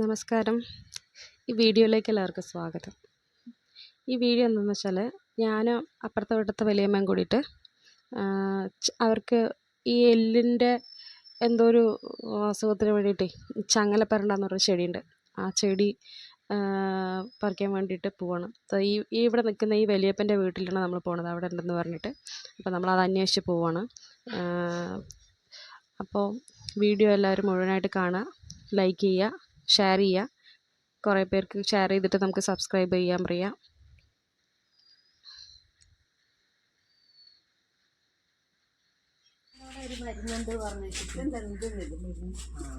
നമസ്കാരം. ഈ വീഡിയോയിലേക്ക് എല്ലാവർക്കും സ്വാഗതം. ഈ വീഡിയോ എന്താണെന്ന് വെച്ചാൽ ഞാനും അപ്പുറത്തെ വീട്ടത്തെ വലിയമ്മയും കൂടിയിട്ട് അവർക്ക് ഈ എല്ലിന്റെ എന്തോ ഒരു അസുഖത്തിന് വേണ്ടിയിട്ടേ ചങ്ങലപ്പരണ്ടെന്ന് പറഞ്ഞ ചെടിയുണ്ട്. ആ ചെടി പറിക്കാൻ വേണ്ടിയിട്ട് പോവാണ്. ഈ ഇവിടെ നിൽക്കുന്ന ഈ വലിയപ്പന്റെ വീട്ടിലാണ് നമ്മൾ പോണത് അവിടെ ഉണ്ടെന്ന് പറഞ്ഞിട്ട്. അപ്പോൾ നമ്മളത് അന്വേഷിച്ച് പോവാണ്. അപ്പോൾ വീഡിയോ എല്ലാവരും മുഴുവനായിട്ട് കാണുക ലൈക്ക് ചെയ്യുക. ഷെയർ ചെയ്യുക കുറേ പേർക്ക് ഷെയർ ചെയ്തിട്ട് നമുക്ക് സബ്സ്ക്രൈബ് ചെയ്യാൻ പറയാം.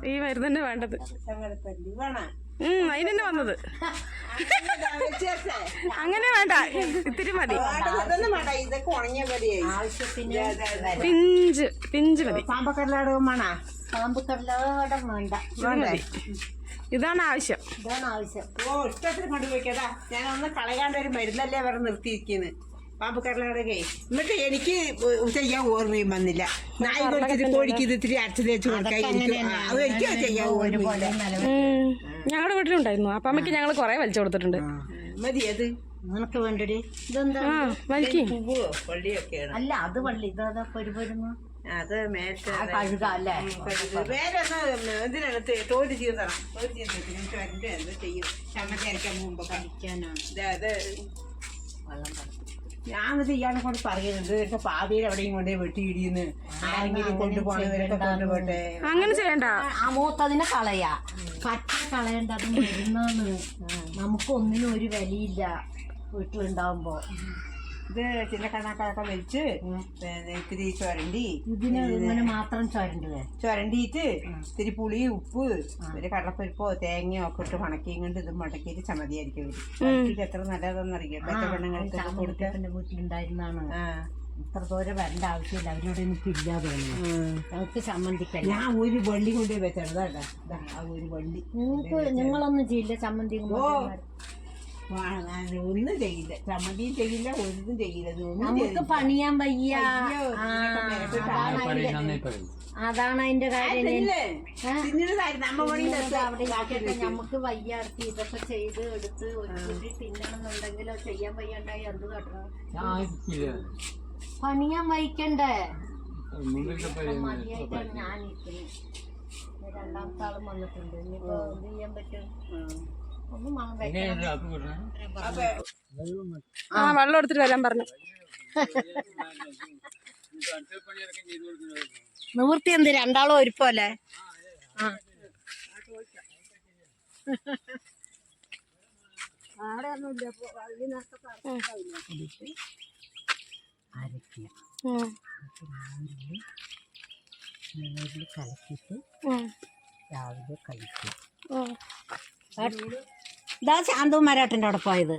ഈ മരുന്ന് തന്നെ വേണ്ടത്. അതിനെ തന്നെ വന്നത്. അങ്ങനെ വേണ്ട. ഇത്തിരി മതി. പിഞ്ച് പിഞ്ച് മതി. പാമ്പക്കടലാടകം വേണ. പാമ്പ് കടലാടം വേണ്ട. മതി. ഇതാണ് ആവശ്യം. ഇതാണ് ആവശ്യം. ഓ ഇഷ്ടത്തിന് കൊണ്ടുപോയിക്കതാ ഞാൻ ഒന്ന് കളയാണ്ട് ഒരു മരുന്നല്ലേ വേറെ നിർത്തിയിരിക്കുന്നത് പാമ്പ് കടലാടകേ എന്നിട്ട് എനിക്ക് ചെയ്യാൻ ഓർമ്മയും വന്നില്ല. നായി കൊടുത്തിട്ട് കോഴിക്ക് ഇത് ഇത്തിരി അരച്ച് തേച്ച് കൊടുക്കാൻ അത് എനിക്ക് ചെയ്യാൻ ഞങ്ങളുടെ വീട്ടിലുണ്ടായിരുന്നു. അപ്പം അമ്മയ്ക്ക് ഞങ്ങൾ കുറേ വലിച്ചു കൊടുത്തിട്ടുണ്ട്. മതി അത്. നിനക്ക് വേണ്ടടി. ഇതെന്താ? അല്ല അത് വള്ളി ഇതാ പൊരുപൊരുന്നു അത് എനിക്ക് വരണ്ട എന്ത് ചെയ്യും. ചമ്മത്തി അരയ്ക്കാൻ മുമ്പ് വെള്ളം ഞാൻ ഇയാളെ കൊണ്ട് പറയുന്നുണ്ട് ഇപ്പൊ പാതിയിൽ എവിടെയും കൊണ്ടേ വെട്ടിയിടിയെന്ന് ആരെങ്കിലും കൊണ്ടുപോകണവരൊക്കെ കൊണ്ടുപോട്ടെ. അങ്ങനെ ചെയ്യണ്ട. ആ മൂത്തതിനെ കളയാ. പച്ച കളയണ്ട അത് മരുന്നാണ് നമുക്ക് ഒന്നിനും ഒരു വിലയില്ല വീട്ടിലുണ്ടാവുമ്പോ. ഇത് ചില കണക്കൊക്കെ വെച്ച് പിന്നെ ഇത്തിരി ചുരണ്ടി. ഇതിന് ഇങ്ങനെ മാത്രം ചുരണ്ടുവേ ചുരണ്ടിയിട്ട് ഇത്തിരി പുളി ഉപ്പ് ഒരു കടലപ്പരിപ്പോ തേങ്ങയോ ഒക്കെ ഇട്ട് മണക്കിയും കൊണ്ട് ഇത് മുടക്കിയിട്ട് ചമതിയായിരിക്കും ഇത് എത്ര നല്ലതെന്ന് അറിയാം? പെണ്ണുങ്ങൾക്ക് കൊടുക്കാൻ വീട്ടിലുണ്ടായിരുന്നാണ്. ഇത്ര ദൂരം വരേണ്ട ആവശ്യമില്ല. അവരോട് എനിക്ക് ഇല്ലാതെ തോന്നുന്നു. ഉം. ചമ്മന്തിക്കല്ല? ഞാൻ ഒരു വള്ളി കൊണ്ടുപോയി വെച്ചാണ് ഒരു വള്ളി. നിങ്ങൾക്ക് നിങ്ങളൊന്നും ചെയ്യില്ല ചമ്മന്തി ഒന്നും ചെയ്യില്ല. ചമ്മന്തിയും ചെയ്യില്ല ഒന്നും ചെയ്യില്ല. നമുക്ക് പണിയാൻ വയ്യ. ആ, അതാണ് അതിന്റെ അതാണ് അതിന്റെ കാര്യം. അവിടെ ഇരിക്കട്ടെ. നമുക്ക് വയ്യാർത്തി ഇതൊക്കെ ചെയ്ത് എടുത്ത് ഒരു തിന്നണമെന്നുണ്ടെങ്കിലോ ചെയ്യാൻ വയ്യണ്ടായി എന്ത് കട്ടണം പണിയാൻ വയ്ക്കണ്ടേ? മതിയായിട്ടാണ് ഞാൻ ഇരിക്കുന്നത് രണ്ടാമത്തെ ആളും വന്നിട്ടുണ്ട്. ഇനിയിപ്പോ എന്ത് ചെയ്യാൻ പറ്റും? ആ വെള്ളം എടുത്തിട്ട് വരാൻ പറഞ്ഞു. നിവൃത്തി എന്ത് രണ്ടാളും ഒരുപ്പല്ലേ ആ. കലക്കിയിട്ട് രാവിലെ കഴിക്കുക ഉം. ഇതാ ശാന്തവും മരാട്ടിന്റെ അവിടെ പോയത്.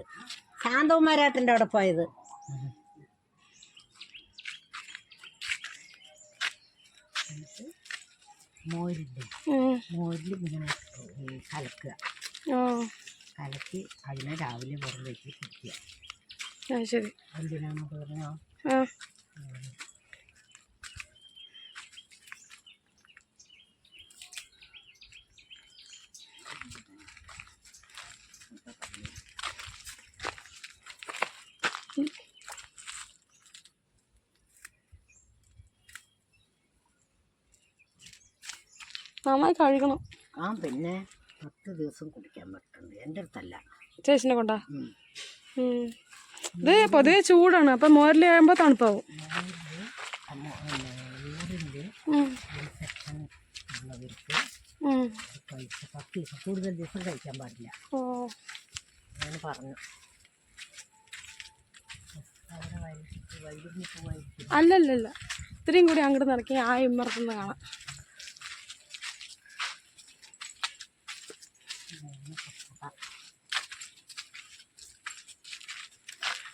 ശാന്തവും മരാട്ടിന്റെ അവിടെ പോയത്. മോരില്ലേ? ഉം, മോരിൽ ഇങ്ങനെ കലക്കുക. ഓ കലക്കി അതിനെ രാവിലെ വെറുതെ കുടിക്കുക ശരി. എന്തിനാണെന്ന് പറഞ്ഞോ നന്നായി കഴുകണം. ആ പിന്നെ പത്ത് ദിവസം കുടിക്കാൻ പറ്റുന്നുണ്ട് എന്റെ അടുത്തല്ല. ചേച്ചിനെ കൊണ്ടാ. ഇത് പൊതുവെ ചൂടാണ്. അപ്പം തണുപ്പാവും. കഴിച്ച് പത്ത് ദിവസം കൂടുതൽ ദിവസം കഴിക്കാൻ പാടില്ല. ഓ. പറഞ്ഞു. അല്ലല്ലല്ല. ഇത്രയും കൂടി അങ്ങോട്ട് നടക്കി ആ ഇമ്മറത്തുനിന്ന് കാണാം.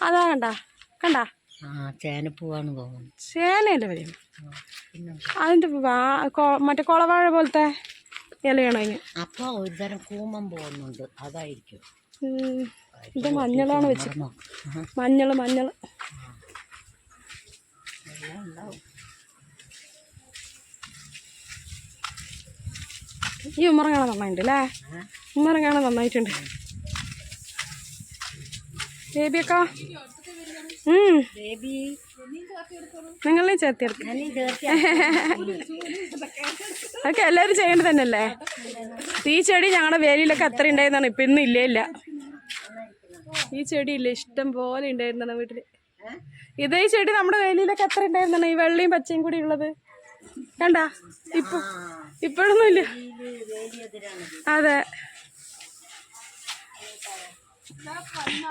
അതാ കണ്ട കണ്ട? ആ ചേനപ്പൂവാണ് തോന്നുന്നു. ചേനയല്ലേ വരും അതിന്റെ അതിന്റെ മറ്റേ കുളവാഴ പോലത്തെ ഇലയാണോ അതിന്? അപ്പോൾ ഒരു തരം കൂമം പോകുന്നുണ്ട് അതായിരിക്കും. ഇത് മഞ്ഞളാണ് വെച്ച് മഞ്ഞൾ മഞ്ഞൾ. മഞ്ഞൾ ഈ ഉമ്മറങ്ങാണ് നന്നായിട്ടുണ്ട് അല്ലേ? ഉമ്മറങ്ങാണ് നന്നായിട്ടുണ്ട്. ബേബിയൊക്കെ? ഉം. ബേബി. നിങ്ങളെ ചേർത്തിയെടുക്കും അതൊക്കെ എല്ലാവരും ചെയ്യേണ്ടത് തന്നെയല്ലേ? ഈ ചെടി ഞങ്ങളുടെ വേലിയിലൊക്കെ അത്ര ഉണ്ടായിരുന്നാണ്. ഇപ്പം ഇന്നും ഇല്ലേ ഇല്ല. ഈ ചെടി ഇല്ല? ഇഷ്ടം പോലെ ഉണ്ടായിരുന്നാണ് വീട്ടിൽ ഇതേ ചെടി നമ്മുടെ വേലിയിലൊക്കെ അത്ര ഉണ്ടായിരുന്നാണ്. ഈ വെള്ളയും പച്ചയും കൂടി ഉള്ളത്. കണ്ട? ഇപ്പൊ ഇപ്പോഴൊന്നും ഇല്ല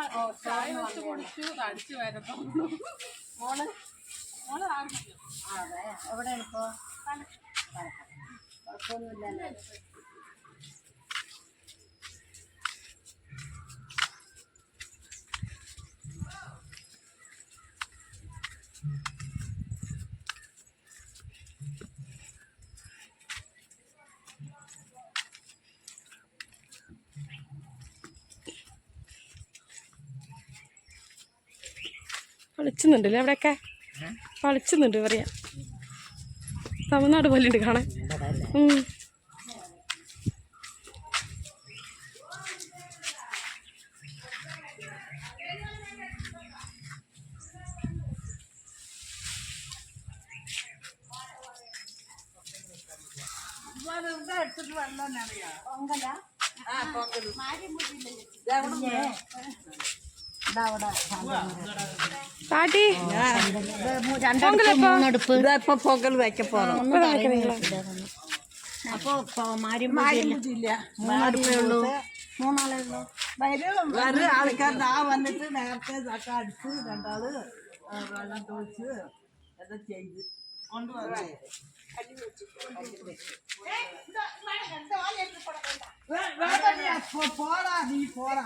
അതെ എവിടെയാണ് ഇപ്പോ? കുഴപ്പമൊന്നുമില്ലല്ലോ? കളിച്ചുന്നുണ്ടല്ലേ അവിടെയൊക്കെ? കളിച്ചുന്നുണ്ട് പറയാ തമിഴ്നാട് പോലെ ഉണ്ട് കാണാൻ. ഉം. പാട്ടി. മൂന്നടുപ്പ് ഇപ്പൊ പൊങ്കൽ വെക്ക പോറോം അപ്പൊ മാര്യം മൂന്നടുപ്പേ ഉള്ളൂ മൂന്നാളേ ഉള്ളൂ. വേറെ ആൾക്കാർ വന്നിട്ട് നേരത്തെ ചക്ക അടിച്ച് രണ്ടാൾ വെള്ളം തോച്ച് അത് ചെയ്ത് കൊണ്ടുവന്നേ പോടാ നീ പോടാ.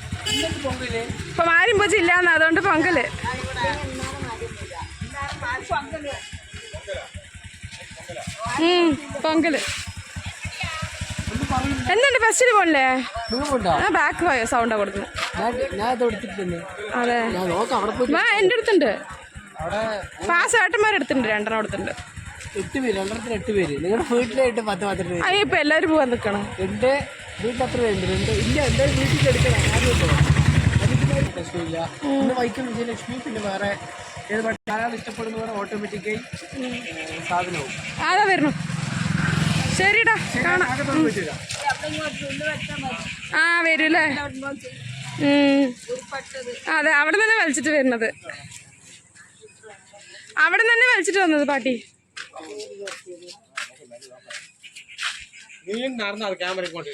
ഇപ്പൊ ആരും ഇല്ലാന്ന് അതുകൊണ്ട് പൊങ്കൽ. പൊങ്കൽ. എന്തുണ്ട് ഫസ്റ്റിൽ പോണില്ലേ? ഞാൻ ബാക്ക് പോയോ സൗണ്ടാ കൊടുക്കുന്നു അതെ. വാ എന്റെ അടുത്തുണ്ട്. പാസ് ഏട്ടന്മാരെടുത്തുണ്ട് രണ്ടെണ്ണം അടുത്തുണ്ട് എട്ട് പേര് രണ്ടെണ്ണത്തിന് എട്ട് പേര്. നിങ്ങളുടെ വീട്ടിലായിട്ട് പത്ത് പന്ത്രണ്ട് അയ്യപ്പോ എല്ലാവരും പോവാൻ നിൽക്കണം. എന്റെ വീട്ടിൽ അത്ര പേരുണ്ട് രണ്ട്. ഇല്ല എന്റെ വീട്ടിൽ എടുക്കണം. ആദ്യം പ്രശ്നമില്ല. വൈക്കം വിജയലക്ഷ്മി പിന്നെ വേറെ ഏത് പാട്ട് ഓട്ടോമാറ്റിക്കായി സാധനവും. ആരാ ശരിടാ കാണാം. ആ വരൂല്ലേ. അതെ അവിടെ തന്നെ വലിച്ചിട്ട് വരുന്നത്. അവിടെ തന്നെ വലിച്ചിട്ട് വന്നത് പാട്ടി? നീയും നടന്നാൽ ക്യാമറ ഇങ്ങോട്ട്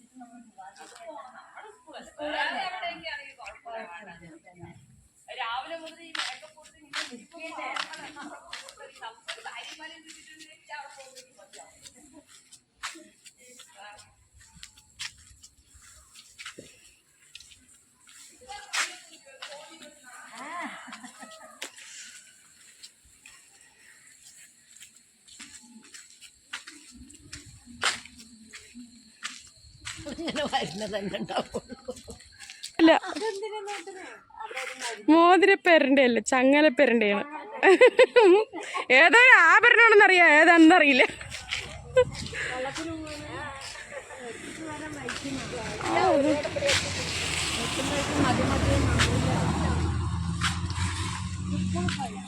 ഇങ്ങനെ വരുന്നത് തന്നെ ഉണ്ടാവുള്ളൂ. ഇല്ല മോതിരപ്പേരന്റെ അല്ല ചങ്ങലപ്പേരന്റെയാണ്. ഏതോ ഒരു ആഭരണമാണെന്നറിയാം ഏതാണെന്നറിയില്ല കണ്ട്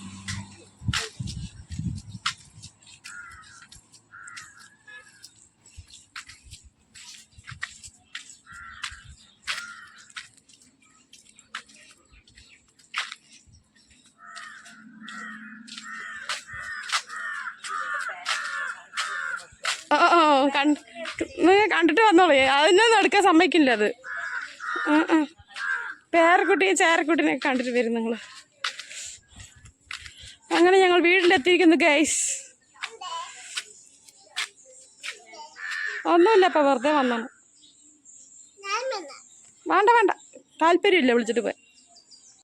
നിങ്ങൾ കണ്ടിട്ട് വന്നോളൂ. അതിനൊന്നും എടുക്കാൻ സമ്മതിക്കില്ല അത്. പേരക്കുട്ടിയും ചേരക്കുട്ടിനെ കണ്ടിട്ട് വരും നിങ്ങൾ അങ്ങനെ ഞങ്ങൾ വീട്ടിലെത്തിയിരിക്കുന്നു ഗൈസ് ഒന്നുമില്ല ഇപ്പം വെറുതെ വന്നാണ് വേണ്ട വേണ്ട. താല്പര്യമില്ല വിളിച്ചിട്ട് പോയി.